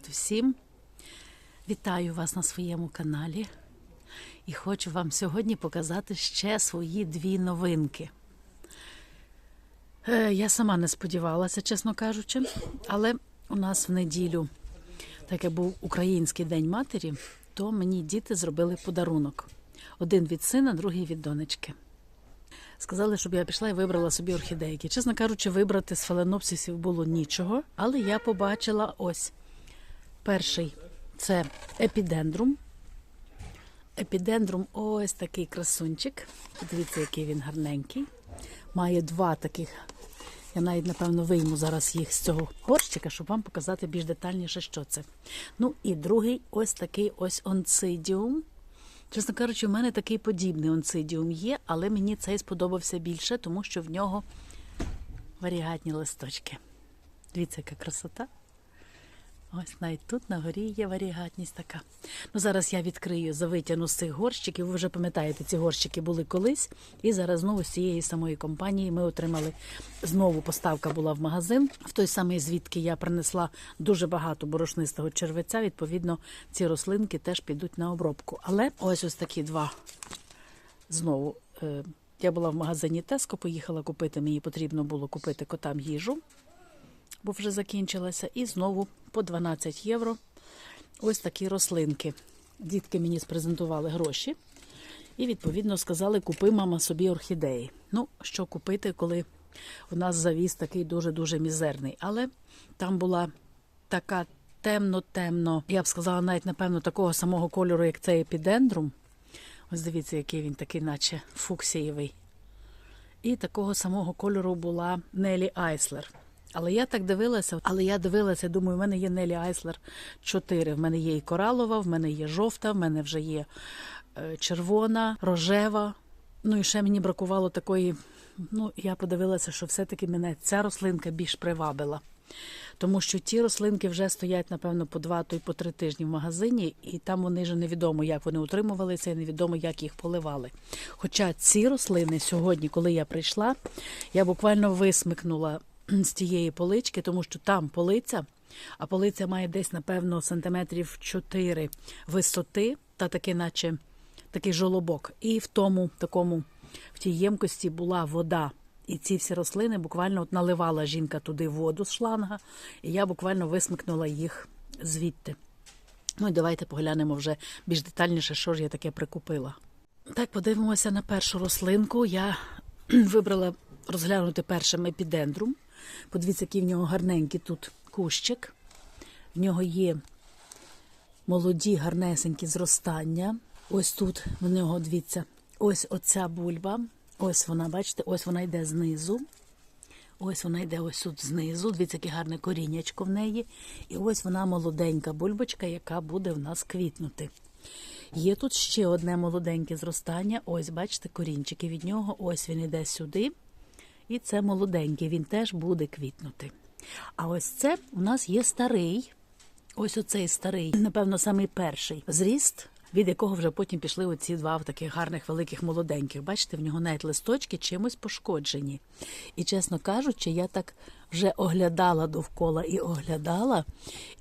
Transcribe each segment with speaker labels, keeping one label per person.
Speaker 1: Привіт усім! Вітаю вас на своєму каналі і хочу вам сьогодні показати ще свої дві новинки. Е, Я сама не сподівалася, чесно кажучи, але у нас в неділю, так як був Український день матері, то мені діти зробили подарунок: один від сина, другий від донечки. Сказали, щоб я пішла і вибрала собі орхідейки. Чесно кажучи, вибрати з фаленопсисів було нічого, але я побачила ось перший це епідендрум. Епідендрум ось такий красунчик. Дивіться, який він гарненький. Має два таких. Я навіть, напевно, вийму зараз їх з цього горщика, щоб вам показати більш детальніше, що це. Ну і другий ось такий ось онцидіум. Чесно кажучи, у мене такий подібний онцидіум є, але мені цей сподобався більше, тому що в нього варігатні листочки. Дивіться, яка красота. Ось навіть тут на горі є варігатність така. Ну зараз я відкрию, завитягну з цих горщиків. Ви вже пам'ятаєте, ці горщики були колись, і зараз знову з цієї самої компанії ми отримали знову поставка була в магазин. В той самий звідки я принесла дуже багато борошнистого червеця. Відповідно, ці рослинки теж підуть на обробку. Але ось ось такі два знову. е, Я була в магазині Теско, поїхала купити. Мені потрібно було купити котам їжу бо вже закінчилася. І знову по 12 євро ось такі рослинки. Дітки мені спрезентували гроші і, відповідно, сказали, купи мама собі орхідеї. Ну, що купити, коли у нас завіз такий дуже-дуже мізерний. Але там була така темно-темно, я б сказала, навіть, напевно, такого самого кольору, як цей епідендрум. Ось дивіться, який він такий, наче фуксієвий. І такого самого кольору була Нелі Айслер. Але я так дивилася, але я дивилася, думаю, в мене є Нелі Айслер 4. В мене є і коралова, в мене є жовта, в мене вже є е, червона, рожева. Ну і ще мені бракувало такої. Ну, я подивилася, що все-таки мене ця рослинка більш привабила. Тому що ті рослинки вже стоять, напевно, по два, то й по три тижні в магазині, і там вони вже невідомо, як вони утримувалися, і невідомо, як їх поливали. Хоча ці рослини сьогодні, коли я прийшла, я буквально висмикнула з тієї полички, тому що там полиця, а полиця має десь, напевно, сантиметрів 4 висоти, та таки, наче такий жолобок. І в тому такому, в тій ємкості була вода. І ці всі рослини буквально от наливала жінка туди воду з шланга, і я буквально висмикнула їх звідти. Ну і давайте поглянемо вже більш детальніше, що ж я таке прикупила. Так, подивимося на першу рослинку. Я вибрала розглянути першим епідендрум. Подивіться, який в нього гарненький тут кущик. В нього є молоді, гарнесенькі зростання. Ось тут в нього, дивіться, ось оця бульба. Ось вона, бачите, ось вона йде знизу. Ось вона йде ось тут знизу. Дивіться, яке гарне коріннячко в неї. І ось вона молоденька бульбочка, яка буде в нас квітнути. Є тут ще одне молоденьке зростання. Ось, бачите, корінчики від нього. Ось він іде сюди. І це молоденький, він теж буде квітнути. А ось це у нас є старий, ось оцей старий, напевно, самий перший зріст, від якого вже потім пішли оці два таких гарних великих молоденьких. Бачите, в нього навіть листочки чимось пошкоджені. І, чесно кажучи, я так вже оглядала довкола і оглядала,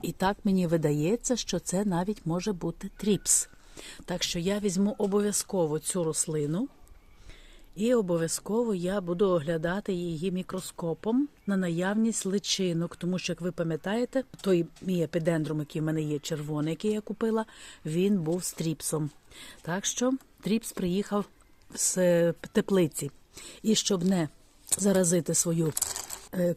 Speaker 1: і так мені видається, що це навіть може бути тріпс. Так що я візьму обов'язково цю рослину. І обов'язково я буду оглядати її мікроскопом на наявність личинок, тому що, як ви пам'ятаєте, той мій епідендрум, який в мене є червоний, який я купила, він був з тріпсом. Так що тріпс приїхав з теплиці. І щоб не заразити свою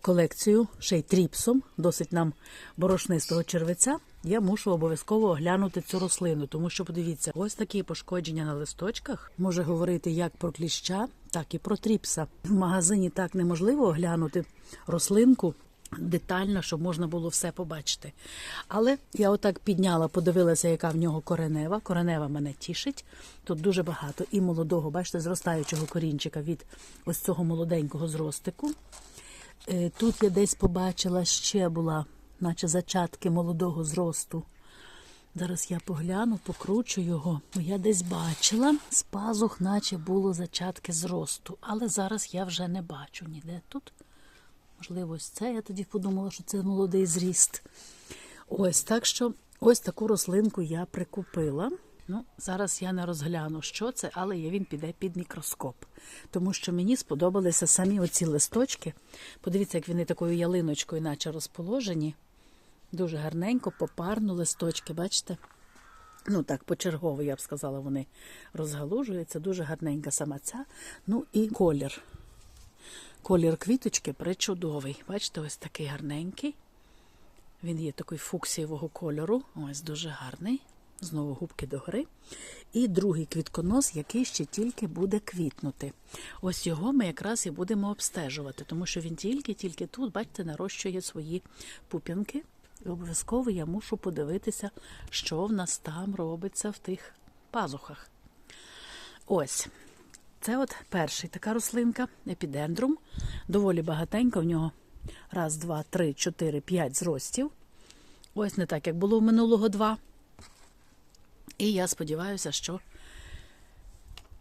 Speaker 1: колекцію ще й тріпсом, досить нам борошнистого червеця, я мушу обов'язково оглянути цю рослину, тому що подивіться, ось такі пошкодження на листочках може говорити як про кліща, так і про тріпса. В магазині так неможливо оглянути рослинку. Детально, щоб можна було все побачити. Але я отак підняла, подивилася, яка в нього коренева. Коренева мене тішить. Тут дуже багато і молодого, бачите, зростаючого корінчика від ось цього молоденького зростику. Е, Тут я десь побачила ще була, наче зачатки молодого зросту. Зараз я погляну, покручу його. Я десь бачила, з пазух, наче було зачатки зросту. Але зараз я вже не бачу ніде тут. Можливо, ось це. Я тоді подумала, що це молодий зріст. Ось так що ось таку рослинку я прикупила. Ну, зараз я не розгляну, що це, але він піде під мікроскоп. Тому що мені сподобалися самі оці листочки. Подивіться, як вони такою ялиночкою, наче розположені. Дуже гарненько, попарно листочки, бачите? Ну так, почергово, я б сказала, вони розгалужуються. Дуже гарненька сама ця. Ну і колір. Колір квіточки причудовий. Бачите, ось такий гарненький. Він є такий фуксієвого кольору. Ось дуже гарний. Знову губки догори. І другий квітконос, який ще тільки буде квітнути. Ось його ми якраз і будемо обстежувати, тому що він тільки-тільки тут, бачите, нарощує свої пуп'янки. І обов'язково я мушу подивитися, що в нас там робиться в тих пазухах. Ось. Це от перший така рослинка, епідендрум. Доволі багатенько, в нього раз, два, три, чотири, п'ять зростів. Ось не так, як було в минулого два. І я сподіваюся, що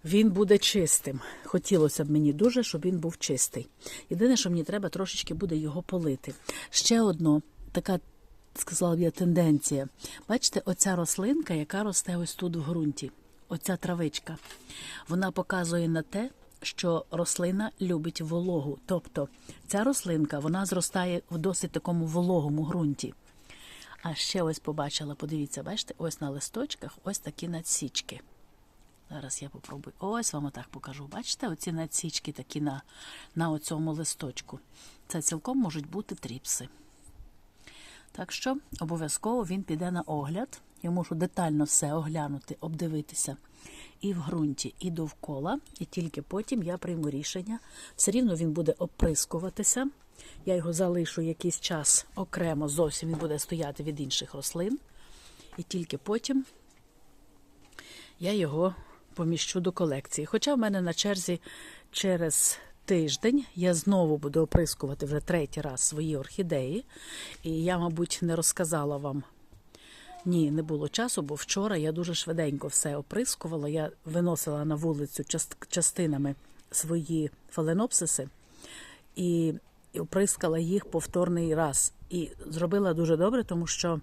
Speaker 1: він буде чистим. Хотілося б мені дуже, щоб він був чистий. Єдине, що мені треба трошечки буде його полити. Ще одно така, сказала б я, тенденція. Бачите, оця рослинка, яка росте ось тут в ґрунті, оця травичка, вона показує на те, що рослина любить вологу. Тобто ця рослинка вона зростає в досить такому вологому ґрунті. А ще ось побачила, подивіться, бачите, ось на листочках ось такі надсічки. Зараз я попробую. Ось вам отак покажу. Бачите, оці надсічки такі на, на оцьому листочку. Це цілком можуть бути тріпси. Так що обов'язково він піде на огляд. Я можу детально все оглянути, обдивитися і в ґрунті, і довкола, і тільки потім я прийму рішення. Все рівно він буде оприскуватися. Я його залишу якийсь час окремо, зовсім він буде стояти від інших рослин. І тільки потім я його поміщу до колекції. Хоча в мене на черзі через тиждень я знову буду оприскувати вже третій раз свої орхідеї. І я, мабуть, не розказала вам. Ні, не було часу, бо вчора я дуже швиденько все оприскувала. Я виносила на вулицю част- частинами свої фаленопсиси і оприскала їх повторний раз. І зробила дуже добре, тому що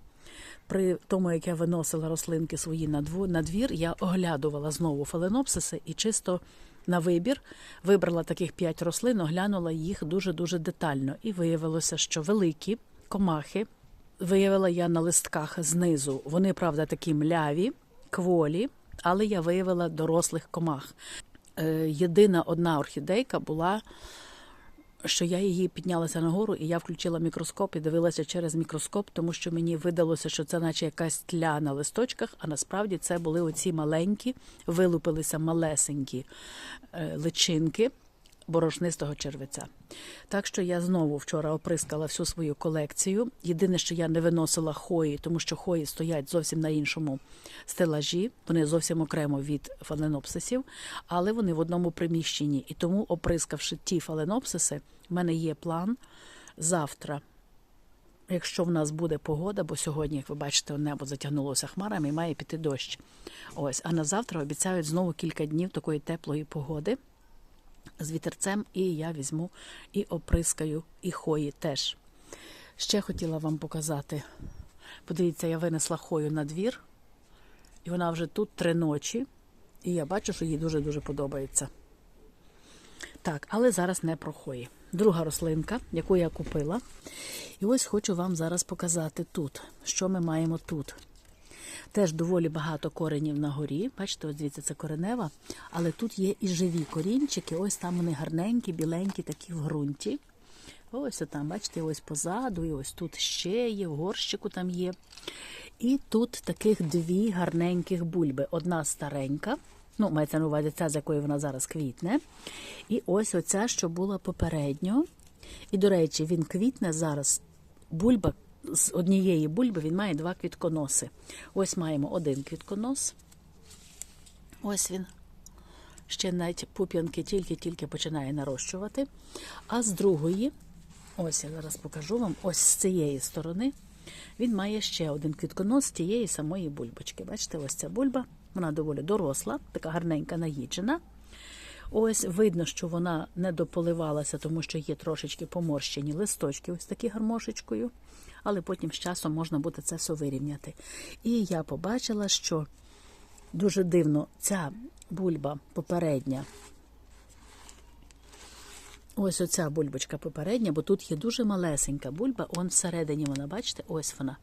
Speaker 1: при тому, як я виносила рослинки свої на двір, я оглядувала знову фаленопсиси і чисто на вибір вибрала таких п'ять рослин, оглянула їх дуже-дуже детально. І виявилося, що великі комахи виявила я на листках знизу. Вони, правда, такі мляві, кволі, але я виявила дорослих комах. Е, Єдина одна орхідейка була що я її піднялася нагору, і я включила мікроскоп і дивилася через мікроскоп, тому що мені видалося, що це наче якась тля на листочках, а насправді це були оці маленькі, вилупилися малесенькі е, личинки борошнистого червеця. Так що я знову вчора оприскала всю свою колекцію. Єдине, що я не виносила хої, тому що хої стоять зовсім на іншому стелажі, вони зовсім окремо від фаленопсисів, але вони в одному приміщенні. І тому, оприскавши ті фаленопсиси, в мене є план завтра. Якщо в нас буде погода, бо сьогодні, як ви бачите, небо затягнулося хмарами і має піти дощ. Ось, а на завтра обіцяють знову кілька днів такої теплої погоди з вітерцем, і я візьму і оприскаю і хої теж. Ще хотіла вам показати. Подивіться, я винесла хою на двір, і вона вже тут три ночі, і я бачу, що їй дуже-дуже подобається. Так, але зараз не про хої. Друга рослинка, яку я купила. І ось хочу вам зараз показати тут, що ми маємо тут. Теж доволі багато коренів на горі. Бачите, ось дивіться, це коренева. Але тут є і живі корінчики. Ось там вони гарненькі, біленькі, такі в ґрунті. Ось там, бачите, ось позаду, і ось тут ще є, в горщику там є. І тут таких дві гарненьких бульби. Одна старенька, ну, мається на увазі ця, з якої вона зараз квітне. І ось оця, що була попередньо. І, до речі, він квітне зараз. Бульба з однієї бульби він має два квітконоси. Ось маємо один квітконос. Ось він. Ще навіть пуп'янки тільки-тільки починає нарощувати. А з другої, ось я зараз покажу вам, ось з цієї сторони, він має ще один квітконос з тієї самої бульбочки. Бачите, ось ця бульба, вона доволі доросла, така гарненька наїджена. Ось видно, що вона не дополивалася, тому що є трошечки поморщені листочки, ось такі гармошечкою. Але потім з часом можна буде це все вирівняти. І я побачила, що дуже дивно ця бульба попередня. Ось оця бульбочка попередня, бо тут є дуже малесенька бульба, он всередині вона, бачите, ось вона.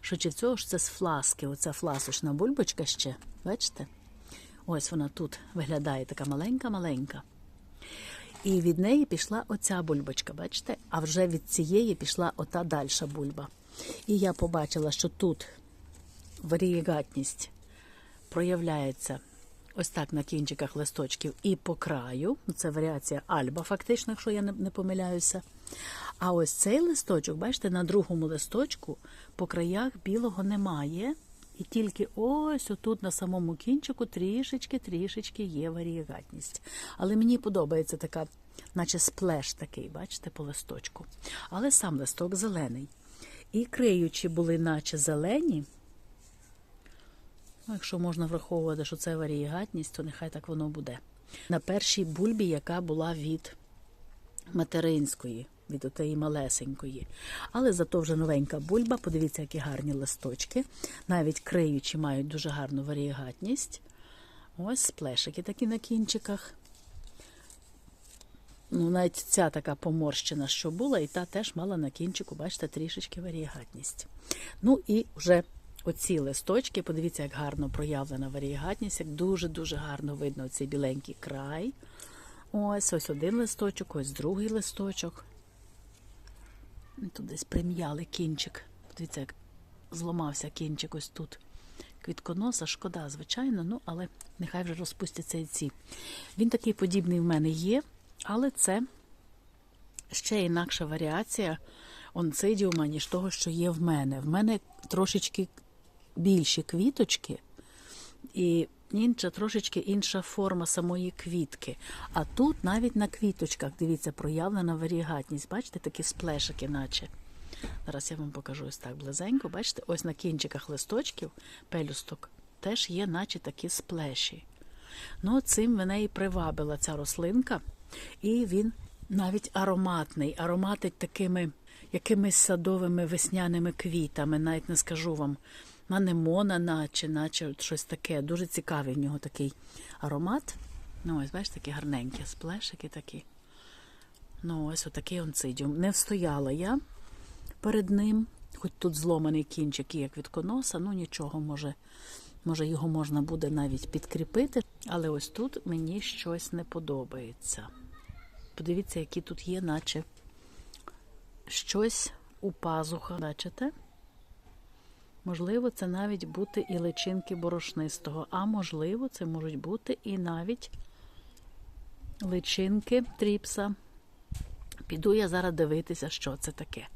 Speaker 1: Що чи цього ж це з фласки, оця фласочна бульбочка ще, бачите? Ось вона тут виглядає така маленька-маленька. І від неї пішла оця бульбочка, бачите? А вже від цієї пішла ота дальша бульба. І я побачила, що тут варієгатність проявляється ось так на кінчиках листочків і по краю. Ну, Це варіація альба, фактично, якщо я не, не помиляюся. А ось цей листочок, бачите, на другому листочку по краях білого немає. І тільки ось отут на самому кінчику трішечки-трішечки є варієгатність. Але мені подобається така, наче сплеш такий, бачите, по листочку. Але сам листок зелений. І криючі були, наче зелені. Ну, якщо можна враховувати, що це варієгатність, то нехай так воно буде. На першій бульбі, яка була від материнської, від отеї малесенької. Але зато вже новенька бульба. Подивіться, які гарні листочки. Навіть криючі мають дуже гарну варієгатність. Ось сплешики такі на кінчиках. Ну, навіть ця така поморщена, що була, і та теж мала на кінчику, бачите, трішечки варієгатність. Ну і вже оці листочки, подивіться, як гарно проявлена варієгатність, як дуже-дуже гарно видно цей біленький край. Ось ось один листочок, ось другий листочок. Тут десь прим'яли кінчик. Подивіться, як зламався кінчик ось тут. Квітконоса, шкода, звичайно, ну, але нехай вже розпустяться і ці. Він такий подібний в мене є, але це ще інакша варіація онцидіума, ніж того, що є в мене. В мене трошечки більші квіточки і інша, трошечки інша форма самої квітки. А тут навіть на квіточках, дивіться, проявлена варігатність. Бачите, такі сплешики, наче. Зараз я вам покажу ось так близенько. Бачите, ось на кінчиках листочків, пелюсток, теж є, наче такі сплеші. Ну, цим мене і привабила ця рослинка, і він навіть ароматний, ароматить такими якимись садовими весняними квітами, навіть не скажу вам. Манемона, наче, наче щось таке. Дуже цікавий в нього такий аромат. Ну, ось, бачите, такі гарненькі сплешики такі. Ну, ось отакий онцидіум. Не встояла я перед ним, хоч тут зломаний кінчик, як від коноса, ну нічого, може, може його можна буде навіть підкріпити. Але ось тут мені щось не подобається. Подивіться, які тут є, наче щось у пазухах. Бачите? Можливо, це навіть бути і личинки борошнистого, а можливо, це можуть бути і навіть личинки тріпса. Піду я зараз дивитися, що це таке.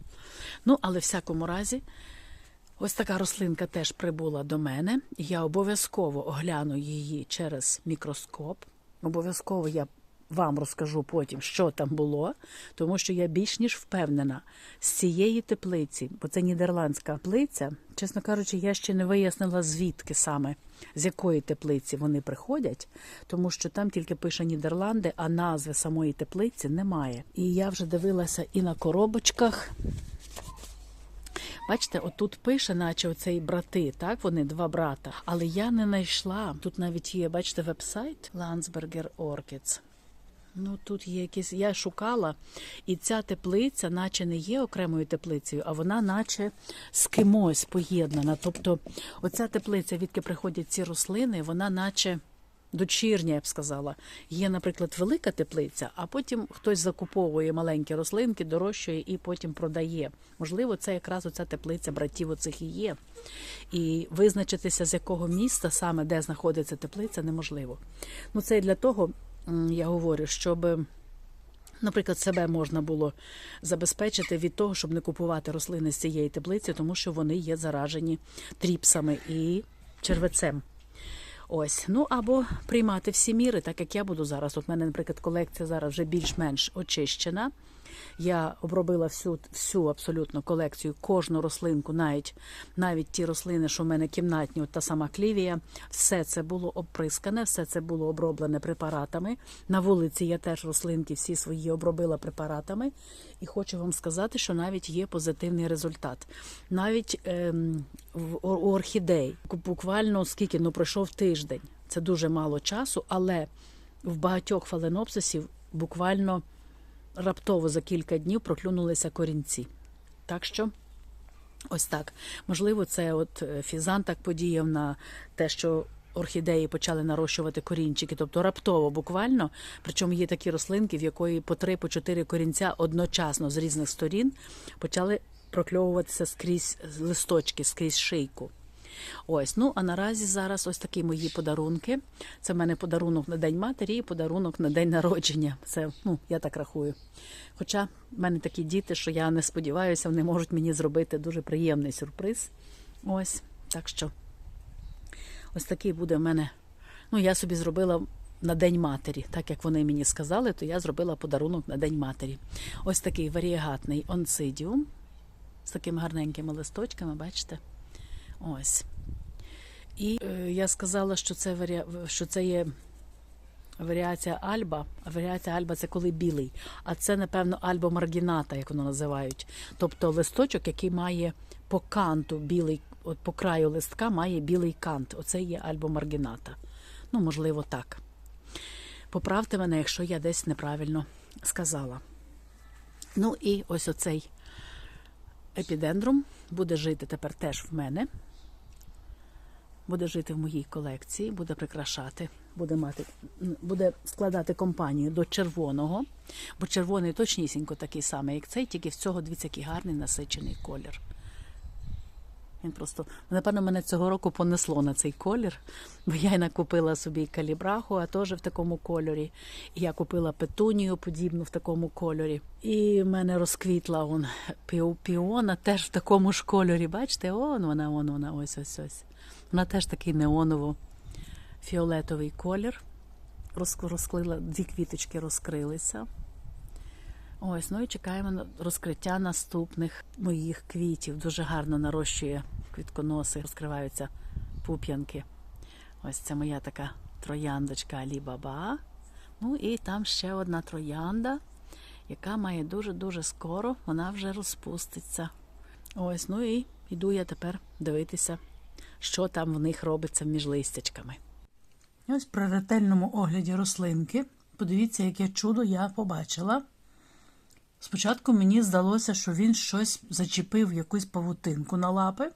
Speaker 1: Ну, але в всякому разі, ось така рослинка теж прибула до мене. Я обов'язково огляну її через мікроскоп. Обов'язково я вам розкажу потім, що там було, тому що я більш ніж впевнена з цієї теплиці, бо це нідерландська теплиця. Чесно кажучи, я ще не вияснила, звідки саме, з якої теплиці вони приходять, тому що там тільки пише Нідерланди, а назви самої теплиці немає. І я вже дивилася і на коробочках. Бачите, отут пише, наче оцей брати, так, вони два брата. Але я не знайшла. Тут навіть є, бачите, веб-сайт Landsberger Orchids. Ну, тут є якісь. Я шукала, і ця теплиця, наче не є окремою теплицею, а вона, наче з кимось поєднана. Тобто, оця теплиця, відки приходять ці рослини, вона, наче дочірня, я б сказала. Є, наприклад, велика теплиця, а потім хтось закуповує маленькі рослинки, дорощує і потім продає. Можливо, це якраз оця теплиця братів оцих і є. І визначитися, з якого міста саме де знаходиться теплиця, неможливо. Ну, це і для того я говорю, щоб. Наприклад, себе можна було забезпечити від того, щоб не купувати рослини з цієї теплиці, тому що вони є заражені тріпсами і червецем. Ось, ну або приймати всі міри, так як я буду зараз. От мене, наприклад, колекція зараз вже більш-менш очищена. Я обробила всю, всю абсолютно колекцію, кожну рослинку, навіть навіть ті рослини, що в мене кімнатні, от та сама клівія, все це було оприскане, все це було оброблене препаратами. На вулиці я теж рослинки всі свої обробила препаратами. І хочу вам сказати, що навіть є позитивний результат. Навіть ем, у орхідей буквально скільки ну пройшов тиждень. Це дуже мало часу, але в багатьох фаленопсисів буквально раптово за кілька днів проклюнулися корінці. Так що. Ось так. Можливо, це от е, фізан так подіяв на те, що орхідеї почали нарощувати корінчики, тобто раптово, буквально. Причому є такі рослинки, в якої по три, по чотири корінця одночасно з різних сторін почали прокльовуватися скрізь листочки, скрізь шийку. Ось, ну а наразі зараз ось такі мої подарунки. Це в мене подарунок на День матері і подарунок на день народження. Це ну я так рахую. Хоча в мене такі діти, що я не сподіваюся, вони можуть мені зробити дуже приємний сюрприз. Ось так що ось такий буде в мене. Ну, я собі зробила на День матері, так як вони мені сказали, то я зробила подарунок на День матері. Ось такий варієгатний онцидіум з такими гарненькими листочками, бачите? Ось. І е, я сказала, що це варі... що це є варіація Альба. А варіація Альба це коли білий. А це, напевно, Альба маргіната, як воно називають. Тобто листочок, який має по канту білий, от по краю листка має білий кант. Оце є Альба маргіната. Ну, можливо, так. Поправте мене, якщо я десь неправильно сказала. Ну і ось оцей епідендрум буде жити тепер теж в мене. Буде жити в моїй колекції, буде прикрашати, буде мати, буде складати компанію до червоного, бо червоний точнісінько такий самий, як цей, тільки в цього дивіться, який гарний насичений колір. Він просто, напевно, мене цього року понесло на цей колір, бо я накупила собі калібраху, а теж в такому кольорі. І я купила петунію подібну в такому кольорі. І в мене розквітла он піона теж в такому ж кольорі. Бачите, он вона, он вона, ось ось ось. Вона теж такий неоново-фіолетовий колір. Розклила, дві квіточки розкрилися. Ось, ну і чекаємо на розкриття наступних моїх квітів. Дуже гарно нарощує квітконоси, розкриваються пуп'янки. Ось це моя така трояндочка Алі-Баба. Ну і там ще одна троянда, яка має дуже-дуже скоро, вона вже розпуститься. Ось, ну і йду я тепер дивитися, що там в них робиться між листячками. Ось при ретельному огляді рослинки. Подивіться, яке чудо я побачила. Спочатку мені здалося, що він щось зачепив якусь павутинку на лапи,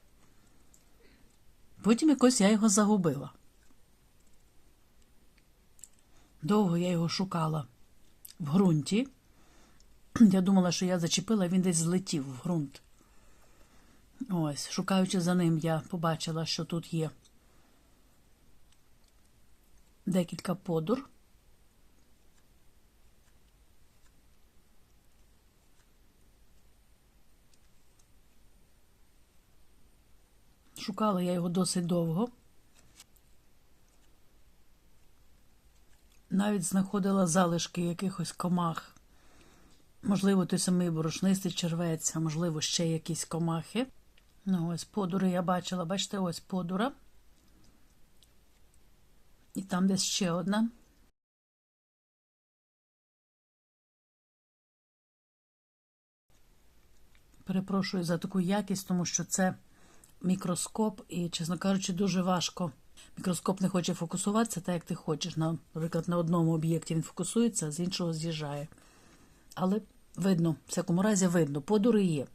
Speaker 1: потім якось я його загубила. Довго я його шукала в ґрунті. Я думала, що я зачепила, він десь злетів в ґрунт. Ось, шукаючи за ним, я побачила, що тут є декілька подур. Шукала я його досить довго. Навіть знаходила залишки якихось комах. Можливо, той самий борошнистий червець, а можливо, ще якісь комахи. Ну, ось подури я бачила, бачите, ось подура. І там десь ще одна. Перепрошую за таку якість, тому що це мікроскоп, і, чесно кажучи, дуже важко. Мікроскоп не хоче фокусуватися, так як ти хочеш. Наприклад, на одному об'єкті він фокусується, а з іншого з'їжджає. Але видно, в всякому разі, видно, подури є.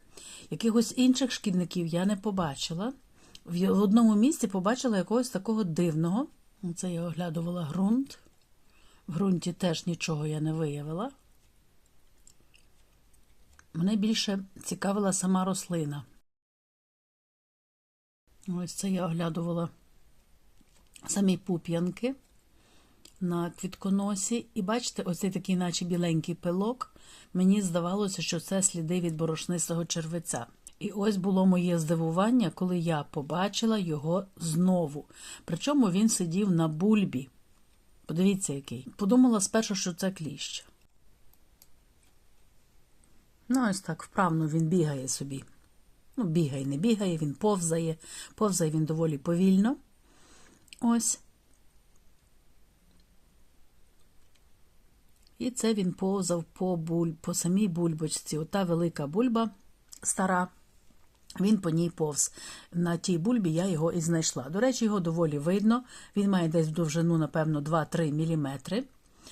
Speaker 1: Якихось інших шкідників я не побачила. В одному місці побачила якогось такого дивного. Це я оглядувала ґрунт. В ґрунті теж нічого я не виявила. Мене більше цікавила сама рослина. Ось це я оглядувала самі пуп'янки на квітконосі. І бачите, оцей такий, наче біленький пилок. Мені здавалося, що це сліди від борошнистого червеця. І ось було моє здивування, коли я побачила його знову. Причому він сидів на бульбі. Подивіться, який. Подумала спершу, що це кліщ. Ну, ось так вправно він бігає собі. Ну, бігає, не бігає, він повзає. Повзає він доволі повільно. Ось. І це він повзав по, буль, по самій бульбочці. Ота велика бульба стара, він по ній повз. На тій бульбі я його і знайшла. До речі, його доволі видно. Він має десь в довжину, напевно, 2-3 мм.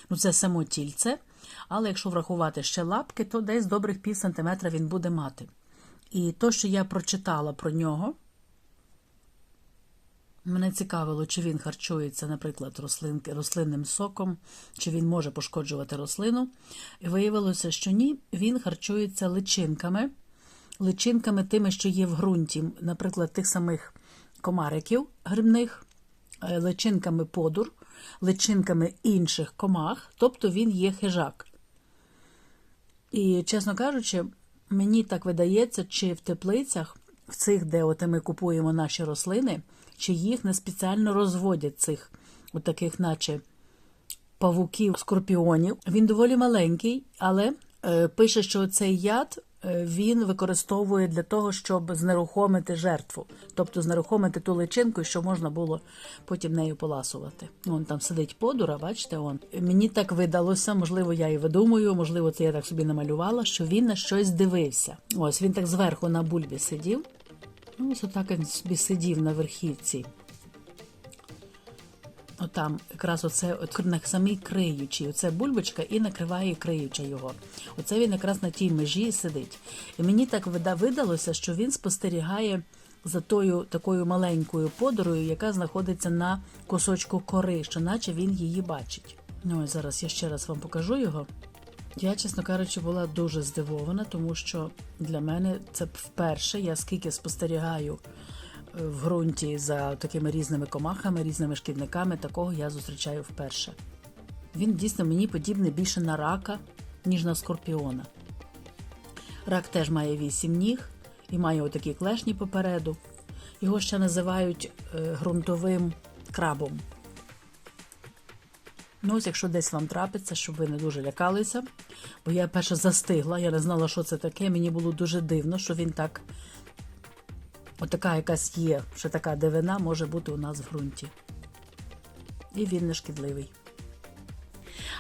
Speaker 1: Ну, це само тільце. Але якщо врахувати ще лапки, то десь добрих пів сантиметра він буде мати. І то, що я прочитала про нього, Мене цікавило, чи він харчується, наприклад, рослинки, рослинним соком, чи він може пошкоджувати рослину. І виявилося, що ні, він харчується личинками, личинками тими, що є в ґрунті, наприклад, тих самих комариків грибних, е, личинками подур, личинками інших комах, тобто він є хижак. І, чесно кажучи, мені так видається, чи в теплицях, в цих, де от ми купуємо наші рослини, чи їх не спеціально розводять цих, от таких, наче павуків, скорпіонів. Він доволі маленький, але е, пише, що цей яд він використовує для того, щоб знерухомити жертву, тобто знерухомити ту личинку, що можна було потім нею поласувати. Вон там сидить подура, бачите, он. Мені так видалося, можливо, я і видумую, можливо, це я так собі намалювала, що він на щось дивився. Ось він так зверху на бульбі сидів. Ну, ось отак він собі сидів на верхівці. Отам якраз оце от на самій криючій, оце бульбочка і накриває криюча його. Оце він якраз на тій межі сидить. І мені так видалося, що він спостерігає за тою такою маленькою подорою, яка знаходиться на кусочку кори, що наче він її бачить. Ну ось зараз я ще раз вам покажу його. Я, чесно кажучи, була дуже здивована, тому що для мене це вперше. Я скільки спостерігаю в ґрунті за такими різними комахами, різними шкідниками, такого я зустрічаю вперше. Він дійсно мені подібний більше на рака, ніж на скорпіона. Рак теж має вісім ніг і має отакі клешні попереду. Його ще називають е, ґрунтовим крабом. Ну, ось якщо десь вам трапиться, щоб ви не дуже лякалися, бо я перше застигла, я не знала, що це таке. Мені було дуже дивно, що він так, отака якась є, що така дивина може бути у нас в ґрунті. І він не шкідливий.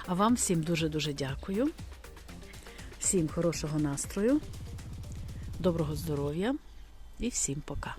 Speaker 1: А вам всім дуже-дуже дякую. Всім хорошого настрою, доброго здоров'я і всім пока.